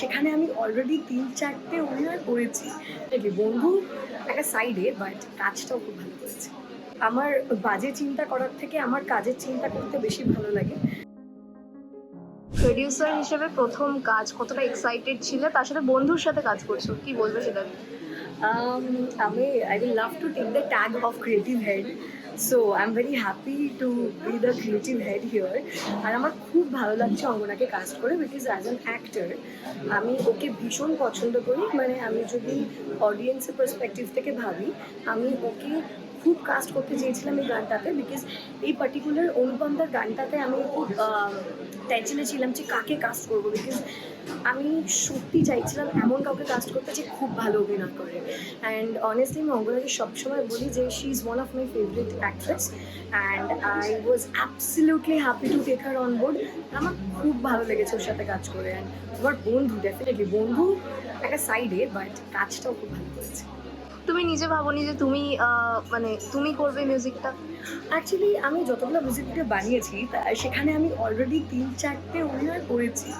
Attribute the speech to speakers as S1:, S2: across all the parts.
S1: সেখানে আমি অলরেডি তিন চারটে অভিনয় করেছি। বন্ধু একটা সাইডে বাট কাজটাও খুব ভালো করেছে। আমার বাজে চিন্তা করার থেকে আমার কাজের চিন্তা করতে বেশি ভালো লাগে।
S2: প্রডিউসার হিসেবে প্রথম কাজ কতটা এক্সাইটেড ছিলে? তার সাথে বন্ধুর সাথে কাজ করছ কি বলবে সেটা
S1: আমি I will love to take the tag of creative head so I am very happy to be the creative head here আর আমার খুব ভালো লাগছে অঙ্গনাকে কাস্ট করে বিকজ অ্যাজ অ্যান অ্যাক্টার আমি ওকে ভীষণ পছন্দ করি। মানে আমি যদি অডিয়েন্সের পার্সপেক্টিভ থেকে ভাবি, আমি ওকে খুব কাস্ট করতে চেয়েছিলাম এই গানটাতে বিকজ এই পার্টিকুলার অনুপমদার গানটাতে আমি খুব টেনশনে ছিলাম যে কাকে কাস্ট করব বিকজ আমি সত্যি চাইছিলাম এমন কাউকে কাস্ট করতে যে খুব ভালো অভিনয় করে। অ্যান্ড অনেস্টলি আমি অঙ্গনাকে সবসময় বলি যে she is one of my favourite actress and I was absolutely happy to take her on board আমার খুব ভালো লেগেছে ওর সাথে কাজ করে। অ্যান্ড আমার বন্ধু ডেফিনেটলি বন্ধু, একটা সাইডে বাট কাজটাও খুব ভালো করেছে।
S2: তুমি নিজে ভাবোনি যে তুমি মানে তুমি করবে মিউজিকটা
S1: অ্যাকচুয়ালি আমি যতগুলো মিউজিক ভিডিও বানিয়েছি সেখানে আমি অলরেডি তিন চারটে অভিনয় করেছি।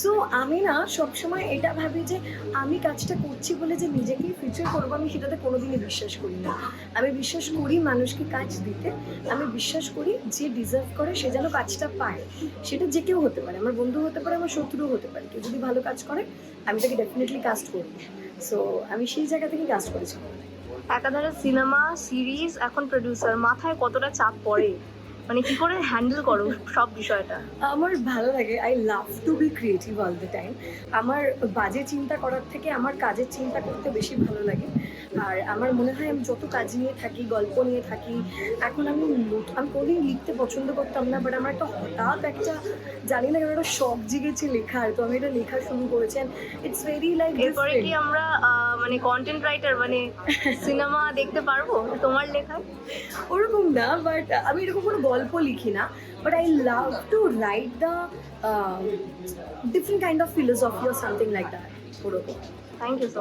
S1: সো আমি না সবসময় এটা ভাবি যে আমি কাজটা করছি বলে যে নিজেকেই ফিচার করব, আমি সেটাতে কোনোদিনই বিশ্বাস করি না। আমি বিশ্বাস করি মানুষকে কাজ দিতে, আমি বিশ্বাস করি যে ডিজার্ভ করে সে যেন কাজটা পায়। সেটা যে কেউ হতে পারে, আমার বন্ধু হতে পারে, আমার শত্রুও হতে পারে। কেউ যদি ভালো কাজ করে, আমি তাকে ডেফিনেটলি কাস্ট করব। সো আমি সেই জায়গা থেকে কাজ করেছি
S2: একাধারে সিনেমা সিরিজ এখন প্রডিউসার মাথায় কতটা চাপ পড়ে? মানে কি করে হ্যান্ডেল করো সব বিষয়টা?
S1: আমার ভালো লাগে I love to be creative all the time আমার বাজে চিন্তা করার থেকে আমার কাজের চিন্তা করতে বেশি ভালো লাগে। আর আমার মনে হয় আমি যত কাজ নিয়ে থাকি গল্প নিয়ে থাকি এখন আমি আমি কোনোদিন লিখতে পছন্দ করতাম না বাট আমার একটা হঠাৎ একটা জানি না একটা শখ জেগেছে লেখার। তো আমি এটা লেখা শুরু করেছেন ইটস ভেরি লাইক
S2: এরপরে কি আমরা মানে কন্টেন্ট রাইটার মানে সিনেমা দেখতে পারব তোমার লেখা
S1: ওরকম না বাট আমি এরকম কোনো গল্প লিখি না but I love to write the different kind of philosophy or something like that ওরকম
S2: থ্যাংক ইউ সো